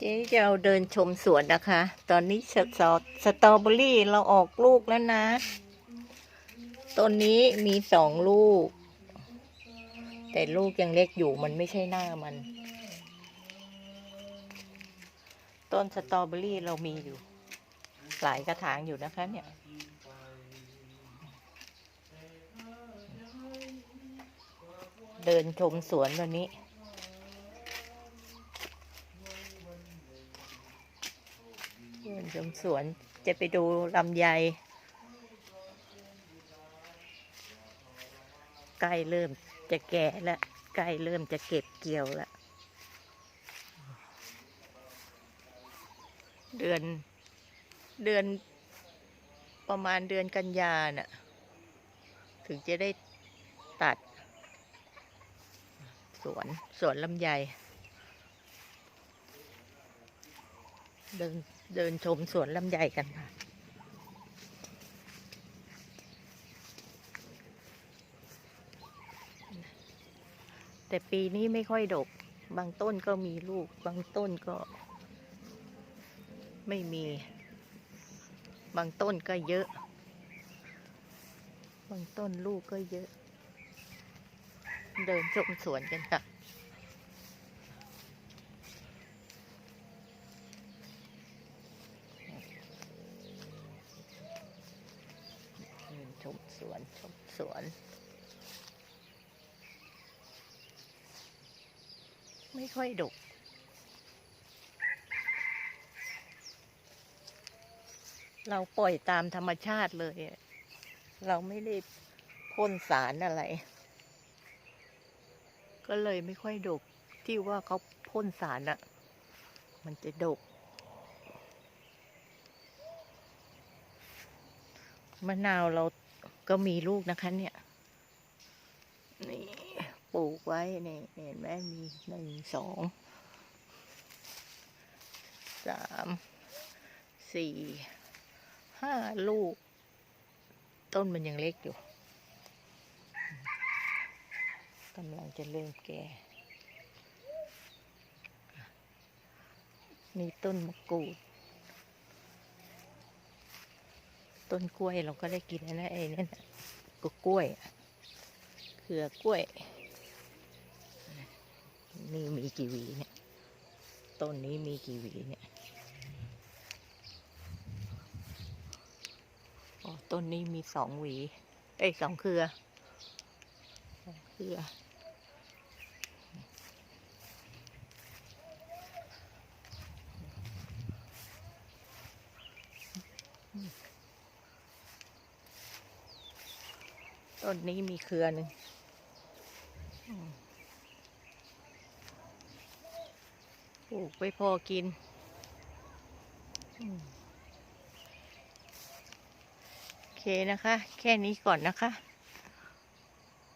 เจ๊จะเราเดินชมสวนนะคะ ตอนนี้สตอสตรอเบอรี่เราออกลูกแล้วนะ ต้นนี้มีสองลูก แต่ลูกยังเล็กอยู่มันไม่ใช่หน้ามัน ต้นสตรอเบอรี่เรามีอยู่ หลายกระถางอยู่นะคะเนี่ยเดินชมสวนวันนี้ เดิน ชมสวนจะไปดูลำไยใกล้เริ่มจะแก่แล้วใกล้เริ่มจะเก็บเกี่ยวแล้วเดือนเดือนประมาณเดือนกันยาน่ะ ถึงจะได้ตัด สวนสวนลำไยเดิน เดินชมสวนลำไยกันค่ะ แต่ปีนี้ไม่ค่อยดก บางต้นก็มีลูก บางต้นก็ ไม่มี บางต้นก็เยอะ บางต้นลูกก็เยอะ เดินชมสวนกันค่ะ เดิน ชมสวนชมสวน ไม่ค่อยดกเราปล่อยตามธรรมชาติเลย เราไม่ได้พ่นสารอะไร ก็เลยไม่ค่อยดก ที่ว่าเขาพ่นสารอะมันจะดกมะนาวเรา ก็มีลูกนะคะ เนี่ย นี่ปลูกไว้นี่เห็นไหมมีหนึ่งสองสามสี่ห้าลูก ต้นมันยังเล็กอยู่กำลังจะเริ่มแก่มีต้นมะกรูด ต้นกล้วยเราก็ได้กินนะไอ้นั่นะก็กล้วยเครือกล้วย นี่มีกี่หวีเนี่ย ต้นนี้มีกี่หวีเนี่ยอ๋อต้นนี้มีสองหวี เอ้ยสองเครือสองเครือ ต้นนี้มีเครือหนึ่งอืมปลูกไว้พอกิน โอเคนะคะ แค่นี้ก่อนนะคะ